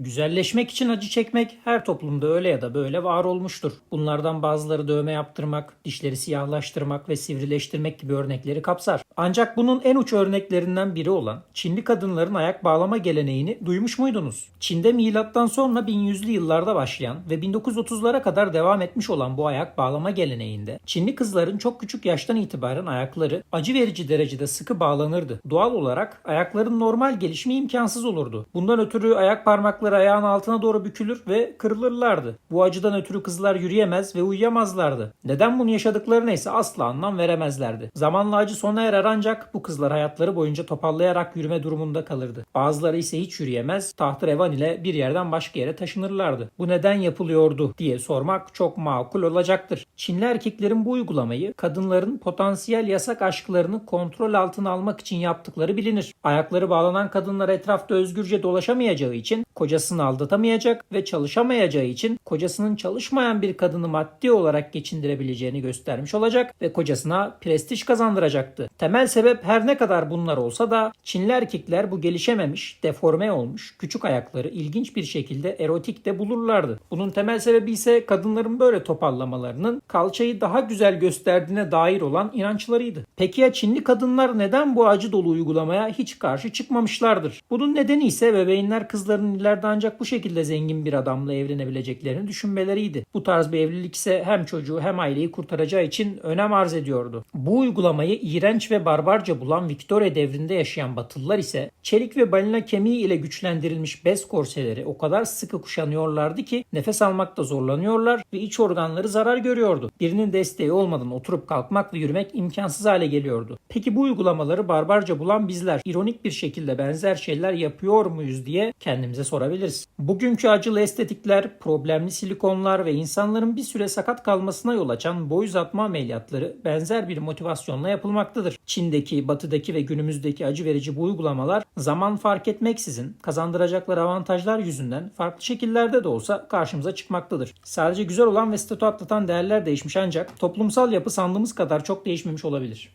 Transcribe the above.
Güzelleşmek için acı çekmek her toplumda öyle ya da böyle var olmuştur. Bunlardan bazıları dövme yaptırmak, dişleri siyahlaştırmak ve sivrileştirmek gibi örnekleri kapsar. Ancak bunun en uç örneklerinden biri olan Çinli kadınların ayak bağlama geleneğini duymuş muydunuz? Çin'de milattan sonra 1100'lü yıllarda başlayan ve 1930'lara kadar devam etmiş olan bu ayak bağlama geleneğinde Çinli kızların çok küçük yaştan itibaren ayakları acı verici derecede sıkı bağlanırdı. Doğal olarak ayakların normal gelişimi imkansız olurdu. Bundan ötürü ayak parmakları ayağın altına doğru bükülür ve kırılırlardı. Bu acıdan ötürü kızlar yürüyemez ve uyuyamazlardı. Neden bunu yaşadıklarına ise asla anlam veremezlerdi. Zamanla acı sona erer ancak bu kızlar hayatları boyunca topallayarak yürüme durumunda kalırdı. Bazıları ise hiç yürüyemez, tahtrevan ile bir yerden başka yere taşınırlardı. Bu neden yapılıyordu diye sormak çok makul olacaktır. Çinli erkeklerin bu uygulamayı kadınların potansiyel yasak aşklarını kontrol altına almak için yaptıkları bilinir. Ayakları bağlanan kadınlar etrafta özgürce dolaşamayacağı için kocasını aldatamayacak ve çalışamayacağı için kocasının çalışmayan bir kadını maddi olarak geçindirebileceğini göstermiş olacak ve kocasına prestij kazandıracaktı. Temel sebep her ne kadar bunlar olsa da Çinli erkekler bu gelişememiş, deforme olmuş, küçük ayakları ilginç bir şekilde erotik de bulurlardı. Bunun temel sebebi ise kadınların böyle topallamalarının kalçayı daha güzel gösterdiğine dair olan inançlarıydı. Peki ya Çinli kadınlar neden bu acı dolu uygulamaya hiç karşı çıkmamışlardır? Bunun nedeni ise bebeğinler kızların ancak bu şekilde zengin bir adamla evlenebileceklerini düşünmeleriydi. Bu tarz bir evlilik ise hem çocuğu hem aileyi kurtaracağı için önem arz ediyordu. Bu uygulamayı iğrenç ve barbarca bulan Victoria devrinde yaşayan Batılılar ise çelik ve balina kemiği ile güçlendirilmiş bez korseleri o kadar sıkı kuşanıyorlardı ki nefes almakta zorlanıyorlar ve iç organları zarar görüyordu. Birinin desteği olmadan oturup kalkmak ve yürümek imkansız hale geliyordu. Peki bu uygulamaları barbarca bulan bizler ironik bir şekilde benzer şeyler yapıyor muyuz diye kendimize sorabiliriz. Bugünkü acılı estetikler, problemli silikonlar ve insanların bir süre sakat kalmasına yol açan boy uzatma ameliyatları benzer bir motivasyonla yapılmaktadır. Çin'deki, batıdaki ve günümüzdeki acı verici bu uygulamalar zaman fark etmeksizin kazandıracakları avantajlar yüzünden farklı şekillerde de olsa karşımıza çıkmaktadır. Sadece güzel olan ve statü atlatan değerler değişmiş ancak toplumsal yapı sandığımız kadar çok değişmemiş olabilir.